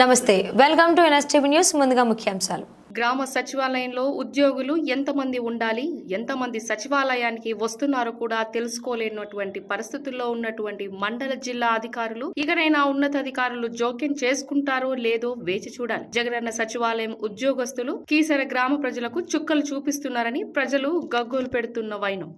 నమస్తే welcome to NSTV news ముందుగా ముఖ్యాంశాలు. గ్రామ సచివాలయంలో ఉద్యోగులు ఎంతమంది ఉండాలి ఎంతమంది సచివాలయానికి వస్తున్నారో కూడా తెలుసుకోలేనటువంటి పరిస్థితుల్లో ఉన్నటువంటి మండల జిల్లా అధికారులు ఇకనైనా ఉన్నతాధికారులు జోక్యం చేసుకుంటారో లేదో వేచి చూడాలి. జగనన్న సచివాలయం ఉద్యోగస్తులు కీసర గ్రామ ప్రజలకు చుక్కలు చూపిస్తున్నారని ప్రజలు గగ్గోలు పెడుతున్న వైనం.